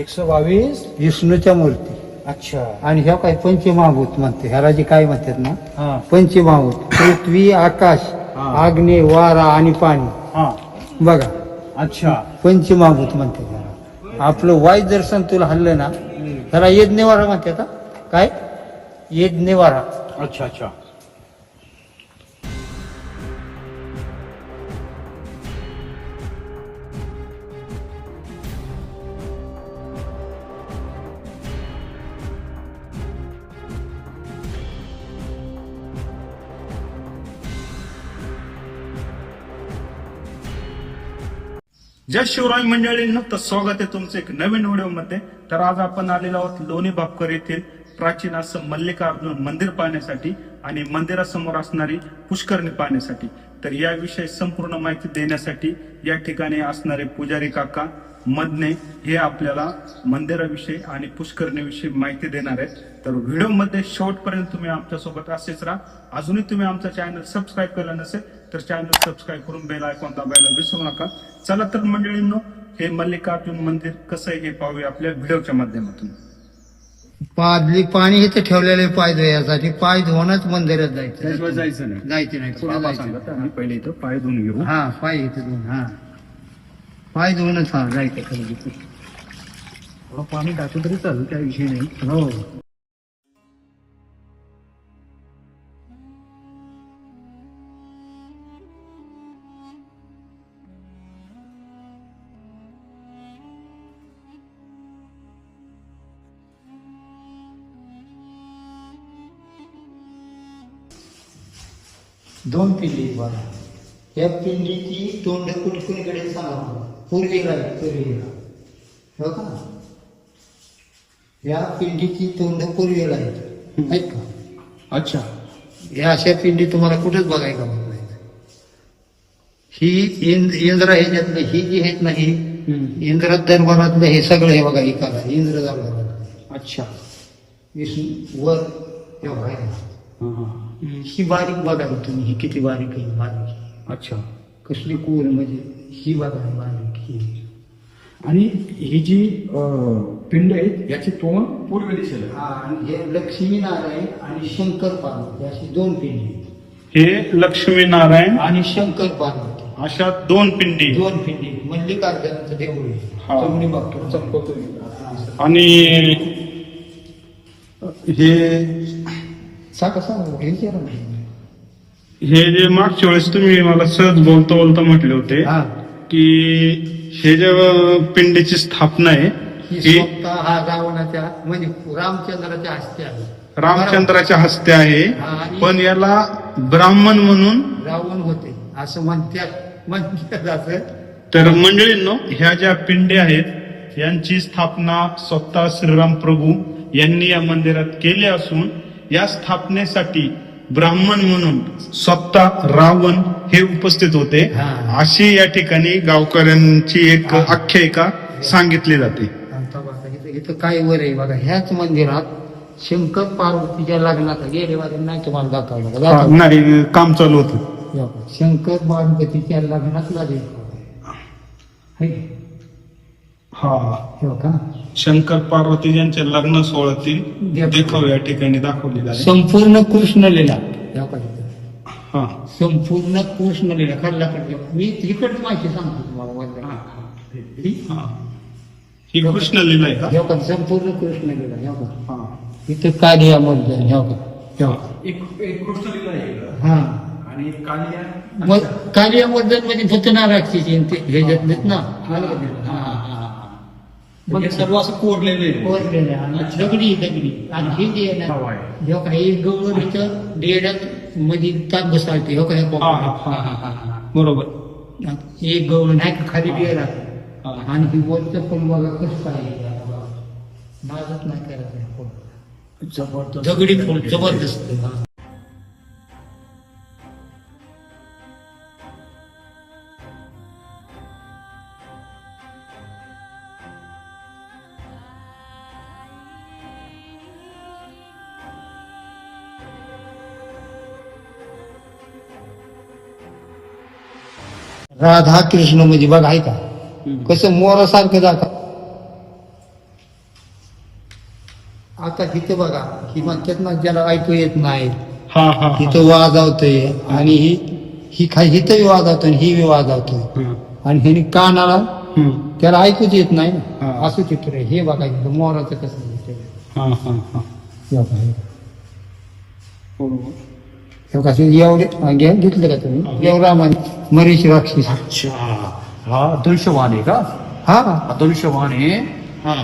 एकशे बावीस? विष्णूच्या मूर्ती. अच्छा. आणि ह्या काही पंचमहाभूत म्हणते. ह्याला जे काय म्हणतात ना? हा. पंचमहाभूत. पृथ्वी आकाश. आग्नेय वारा आणि पाणी. हा. बघा. अच्छा. पंचमहाभूत म्हणते त्याला. आपलं वाय जर संतुल हल्लं ना त्याला यज्ञवारा म्हणते का काय? यज्ञवारा. अच्छा अच्छा. जय शिवराय मंडळींना तर स्वागत आहे तुमचं एक नवीन व्हिडिओमध्ये. तर आज आपण आलेलो आहोत लोणी बापकर येथील प्राचीन असं मल्लिकार्जुन मंदिर पाहण्यासाठी आणि मंदिरासमोर असणारी पुष्करणी पाहण्यासाठी. तर याविषयी संपूर्ण माहिती देण्यासाठी या ठिकाणी असणारे पुजारी काका मदने हे आपल्याला मंदिराविषयी आणि पुष्करणीविषयी माहिती देणार आहेत. तर व्हिडिओमध्ये शेवटपर्यंत तुम्ही आमच्यासोबत असेच राहा. अजूनही तुम्ही आमचा चॅनल सबस्क्राईब केला नसेल तर चॅनल सबस्क्राईब करून बेल आयकॉन दाबायला विसरू नका. चला तर मंडळींनो हे मल्लिकार्जुन मंदिर कसं आहे हे पाहूया आपल्या व्हिडिओच्या माध्यमातून. पाजली पाणी इथं ठेवलेले पाय धुयासाठी पाय धुवूनच मंदिरात जायचं. जायचं नाही जायचे नाही. पुढे जायचं आम्ही पहिले इथं पाय धुवून घेऊ. हा पाय इथं धुवून हा. पाय धुवूनच हा जायचं थोडं पाणी टाकलं तरी चालेल काही विषय नाही. हो. दोन पिंडी बघा. या पिंडीची तोंड कुणकुणीकडे सांगा पूर्वेला पूर्वेला हो का? या पिंडीची तोंड पूर्वेला आहेत. आहेत का? अच्छा. या अशा पिंडी तुम्हाला कुठेच बघायला मिळत नाही ही इंद्र ह्याच्यातलं ही जी आहेत ना ही इंद्र दरबारातलं हे सगळं हे बघा ही कला इंद्र दरबारात अच्छा विष्णू वर हे बघा हे. बारीक बघा ही तुम्ही ही किती बारीक आहे बारीक अच्छा कसली कोर म्हणजे ही बघा बारीक ही आणि ही जी पिंड आहेत याची तोंड पूर्व दिशेला. हा, आणि हे लक्ष्मीनारायण आणि शंकर पार्वती अशी दोन पिंडी आहेत. हे लक्ष्मी नारायण आणि शंकर पार्वती अशा दोन पिंडी दोन पिंडी मल्लिकार्जुनाचं देऊळ आहे. हा. बघतो आणि हे सांगा सांगा हे विचारा ना. हे जे मागच्या वेळेस तुम्ही मला सहज बोलता बोलता म्हटले होते हा. की हे जे पिंडीची स्थापना आहे ही ही स्वतः हा रावणाच्या म्हणजे रामचंद्राच्या हस्ते आहे. रामचंद्राच्या हस्ते आहे. पण याला ब्राह्मण म्हणून रावण होते असं म्हणतात म्हणतात असं. तर मंडळींनो ह्या ज्या पिंडे आहेत यांची स्थापना स्वतः श्रीराम प्रभू यांनी या मंदिरात केली असून या स्थापनेसाठी ब्राह्मण म्हणून स्वतः रावण हे उपस्थित होते. अशी या ठिकाणी गावकऱ्यांची एक. आख्यायिका सांगितली जाते इथं काय वर आहे बघा ह्याच मंदिरात शंकर पार्वतीच्या लग्नात गेले नाही तुम्हाला दाखवलं का? नाही काम चालू होतं शंकर पार्वतीच्या लग्नात लागेल हा. का? शंकर पार्वती यांच्या लग्न सोहळ्यातील देखावा. देखाव या ठिकाणी दाखवलेला आहे संपूर्ण कृष्ण लीला. हे. हा. संपूर्ण कृष्ण लीला. खाल्ला मी तिकडची माहिती सांगतो तुम्हाला. ही- हा. ही. कृष्ण लीला आहे का? हे बघा, संपूर्ण कृष्ण लीला. हे बघा. हा. इथं कालिया मर्दन हे बघा. हे. एक एक कृष्णलीला आहे इकडं. हा. आणि कालिया मग कालिया मर्दन म्हणजे भूतनाराक्षीची आणि ते हे घेतलेत ना? हा, हा, हा. हे सर्व असं कोरलेले आहे. कोरलेलं आहे. आणि दगडी दगडी आणि हे जे आहे हवा ना आहे. हे काही इथं मध्ये ताक बसावते हो काय हा, हा, हा, हा, हा. बरोबर एक गवळ नाही का खाली बिया हा. आणि वरचं पण बघा कसं काय आहे. माझच नाही करायचं हे फुल. जबरदस्त दगडी फुल जबरदस्त हा. राधा कृष्ण म्हणजे बघा आहे का? कसं मोरासारखं जातात आता इथं बघा ही म्हणतात ना ज्याला ऐकू येत नाही हा हा हा. इथं वाजवतोय आणि ही ही खाय हिथंही वाजवतोय आणि ही वाजवतोय. आणि हिने कानाला. त्याला ऐकूच येत नाही असं चित्र आहे. हे बघा इथं मोराचं कसं दिसतंय. हा एवढे घेतलं का तुम्ही? एवढा मरीची राक्षस. अच्छा. हा आहे का? हा. हा दृश्यवान आहे हा.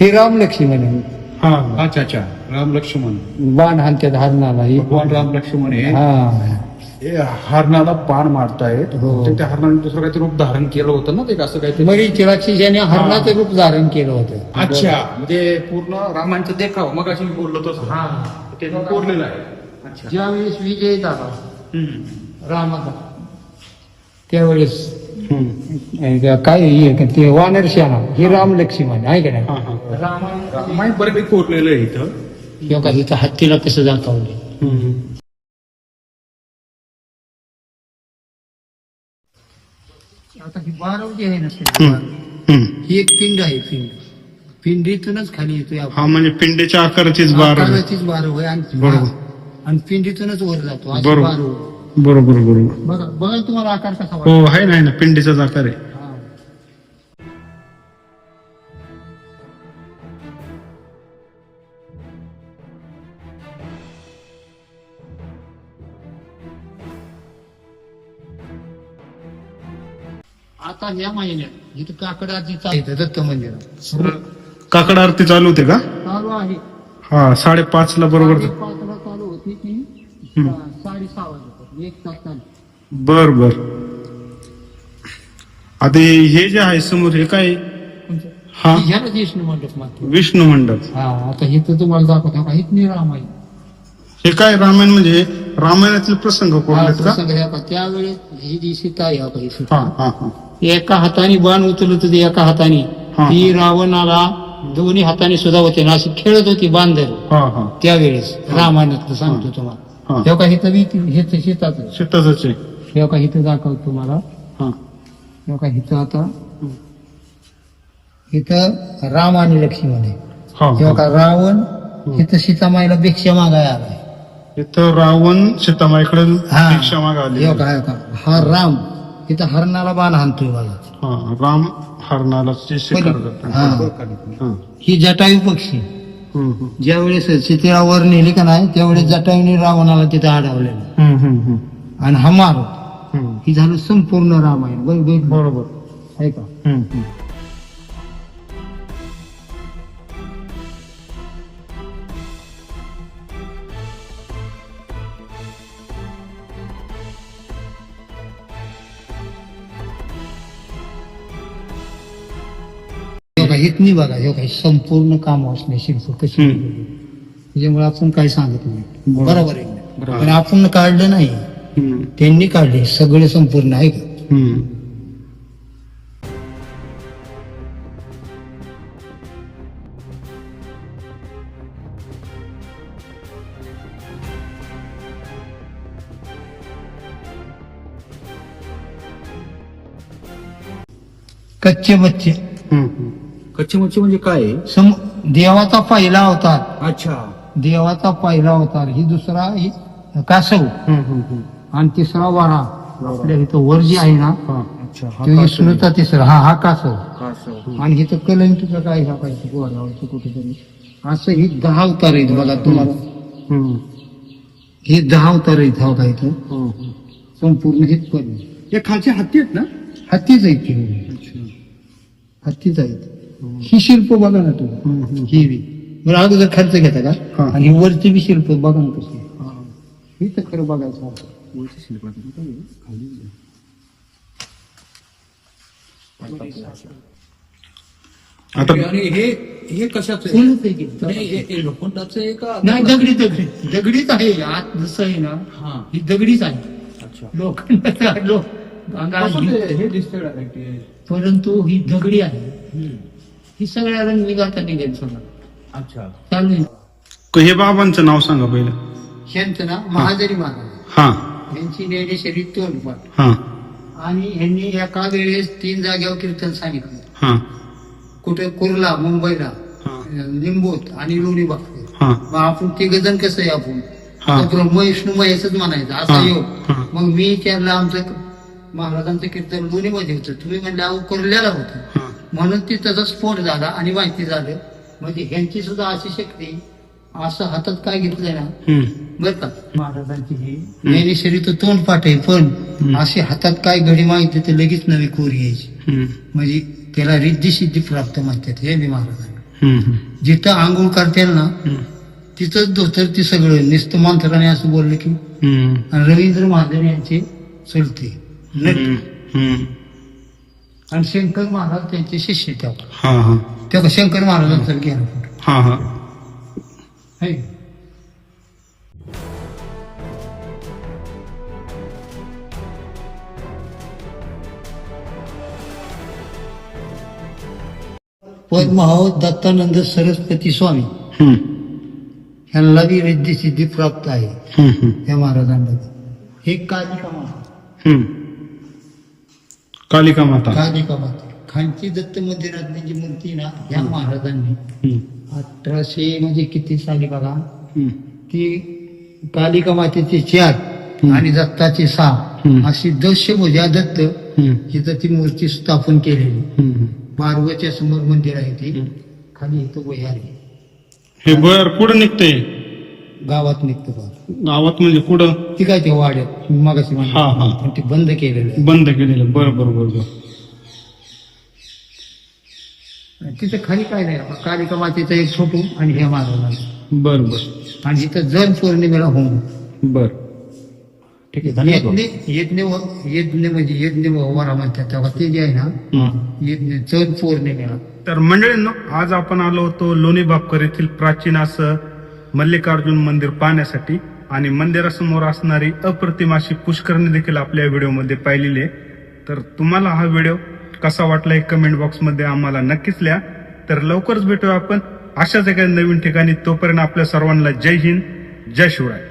हे राम लक्ष्मण हा. अच्छा अच्छा. राम लक्ष्मण. बाण हे. भगवान राम लक्ष्मण आहे. हा हे. हरणाला बाण मारतायत हो. ते त्या हरणाने दुसरं काहीतरी रूप धारण केलं होतं ना ते असं काहीतरी? मरीची राक्षस याने हरणाचं रूप धारण केलं होतं. अच्छा म्हणजे पूर्ण रामायणचं देखाव मग अशी मी बोललो तसं. हा. ते कोरलेलं आहे. अच्छा. ज्यावेळेस विजय झाला. रामाचा त्यावेळेस. अं, काय हे, ते वानर शाना हे राम लक्ष्मण आहे का नाही? रामायण बऱ्यापैकी कोरलेलं आहे इथं. किंवा का इथं हत्तीला कसं दाखवले आता ही बारव जी आहे ना हम्म. हम्म. ही एक पिंड आहे पिंड पिंडीतूनच खाली येतोय आपण. हा म्हणजे पिंडीच्या आकाराचीच बार आहे. आकाराचीच बारव आहे आणि बरोबर. हा. आणि पिंडीतूनच वर जातो अशी बरोबर. बारव. बरोबर बरोबर बघा बघा तुम्हाला आकार कसा हो वाटतो आहे ना आहे ना पिंडीचाच आकार आहे आता या महिन्यात इथं काकडाची चालते दत्त मंदिरात काकड आरती चालू होते का? चालू आहे. हा साडेपाच ला बरोबर. साडेपाचला चालू होती ती. हम्म. साडेसहा वाजता एक तास चालू बर बर. आता हे हे जे आहे समोर हे काय? हा. ह्याला विष्णू मंडप मात्र विष्णू मंडप. हा आता हे तर तुम्हाला दाखवतो. का हेच नाही रामायण. हे काय रामायण म्हणजे? रामायणातील प्रसंग हा, कोणलेत का? प्रसंग हे त्यावेळेस ही जी सीता आहे हा बघा, ही हा हा. एका हाताने बाण उचलत होती एका हाताने. ती रावणाला दोन्ही हाताने सुद्धा होते ना अशी खेळत होती बांधर त्यावेळेस रामायणातलं सांगतो तुम्हाला. तेव्हा काही तर हे शेतात? आहे. तेव्हा काही इथं दाखवतो तुम्हाला. तेव्हा काही इथं आता? इथं राम आणि लक्ष्मण आहे. तेव्हा का रावण इथं सीतामाईला भिक्षा मागायला आलाय. इथं रावण सीतामाईकडे हा. भिक्षा का हा राम. इथं हरणाला बाण हाणतोय बघा. हा राम हरणाला ची शिकार करतो हा. हा. ही. जटायू पक्षी. ज्या वेळेस सीतेला वर नेली का नाही त्यावेळेस जटायूने रावणाला तिथं अडवलेलं हम्म, हम्म, हम्म. आणि हा मार हम्म. ही झालं संपूर्ण रामायण. बरोबर. आहे का हम्म, हम्म. हे बघा हे काही संपूर्ण काम असणे शिल्प कशी. त्याच्यामुळे आपण काही सांगत नाही बरोबर. आहे पण आपण काढलं नाही त्यांनी काढले सगळे संपूर्ण आहे का. कच्चे बच्चे. कच्ची मच्छी म्हणजे काय? आहे? सम देवाचा पहिला अवतार. अच्छा. देवाचा पहिला अवतार. ही दुसरा ही कासव. हम्म, हम्म, हम्म. आणि तिसरा वारा. आपल्या इथं वर जी आहे ना हा. अच्छा हा तो विष्णूचा तिसरा. हा हा कासव. कासव. आणि इथं कलंकीचं काय ह्या पाहिजे गोडावरचं कुठेतरी. असं ही दहा अवतार आहेत बघा तुम्हाला. हम्म, हे दहा अवतार आहेत हा का इथं. हम्म, हम्म. संपूर्ण हेच पण. हे खालचे हत्ती आहेत ना? हत्तीच आहेत की हत्तीच आहेत. ही शिल्प बघा ना तुम्ही. हम्म. ही बी. बरं अगोदर खर्च घेता का? हा. आणि वरची बी शिल्प बघा ना कशी ही. तर खरं बघायचं आहे. आता आणि हे हे कशाचं. नाही, हे- हे लोखंडाचं आहे का? नाही दगडी दगडी दगडीच आहे. आत जसं आहे ना हा. ही दगडीच आहे. अच्छा. लोखंडाचा लोक ते- हे दिसतंय. परंतु ही दगडी आहे. ही सगळ्या रंग निघाता निघेल सगळं अच्छा. चालू आहे. हे बाबांचं नाव सांगा पहिलं. ह्यांचं ना महाजरी महाराज. हा. यांची ज्ञानेश्वरी तोंडपाठ हा. आणि ह्यांनी एका वेळेस तीन जागेवर कीर्तन सांगितलं. हा. कुठे कुर्ला मुंबईला हा. लिंबूत आणि लोणी बागते हा. मग आपण ते गजन कसं आहे आपण? हा. आता ब्रह्म विष्णू महेशच म्हणायचं हा. असं योग. मग मी विचारलं आमचं महाराजांचं कीर्तन लोणीमध्ये होतं. तुम्ही म्हणले अहो कुर्ल्याला होतं. हा. म्हणून ती त्याचा स्फोट झाला आणि माहिती झालं. म्हणजे ह्यांची सुद्धा अशी शक्ती असं हातात काय घेतलंय ना बर का? महाराजांची ही ज्ञानेश्वरी तर तोंड पाठ आहे पण अशी हातात काय घडी माहिती तर लगेच नवी कोर यायची म्हणजे त्याला रिद्धी सिद्धी प्राप्त म्हणतात हे मी महाराजांना. जिथं आंघोळ करतील ना तिथंच धोतर ती सगळं नुसतं मंत्राने असं बोललं की आणि रवींद्र महाजन यांचे चलते. नट आणि शंकर महाराज त्यांचे शिष्य हा हा. तेव्हा शंकर महाराजांचा हा हा. है? पद्मभाव दत्तानंद सरस्वती स्वामी ह्यांना बी रिद्धी सिद्धी प्राप्त आहे. या महाराजांना हे माता हम्म. कालिका माता. कालिका माता. खांची दत्त मंदिरातली जी मूर्ती ना ह्या महाराजांनी. अठराशे म्हणजे किती साली बघा? ती कालिका मातेचे चार आणि दत्ताचे सहा. अशी दश भुजा दत्त इथं ती मूर्ती स्थापन केलेली. बारवच्या समोर मंदिर आहे ती. खाली इथं वह्या आहे. हे बर कुठं निघतंय. गावात निघतं बा गावात म्हणजे कुठं? ती काय ते वाड्यात? मगाशी हा, हा. ते बंद केलेलं. आहे बंद केलेलं. बरं बरं बरं बरं. तिथं खाली काय नाही. कालिका मातेचा एक फोटो आणि हे महाराजांचा बरं बरं. आणि इथं जन पौर्णिमेला होम. बरं. ठीक आहे धन्यवाद. यज्ञ यज्ञ व- यज्ञ म्हणजे यज्ञ वरा म्हणतात. तेव्हा ते जे आहे ना. यज्ञ चौद पौर्णिमेला. तर मंडळींनो आज आपण आलो होतो लोणी बापकर येथील प्राचीन असं मल्लिकार्जुन मंदिर पाहण्यासाठी. आणि मंदिरासमोर असणारी अप्रतिम अशी पुष्करणी देखील आपल्या व्हिडिओमध्ये पाहिलेली आहे. तर तुम्हाला हा व्हिडिओ कसा वाटला एक कमेंट बॉक्समध्ये आम्हाला नक्कीच लिहा. तर लवकरच भेटूया आपण. अशाच एका नवीन ठिकाणी. तोपर्यंत आपल्या सर्वांना जय हिंद जय शिवराय.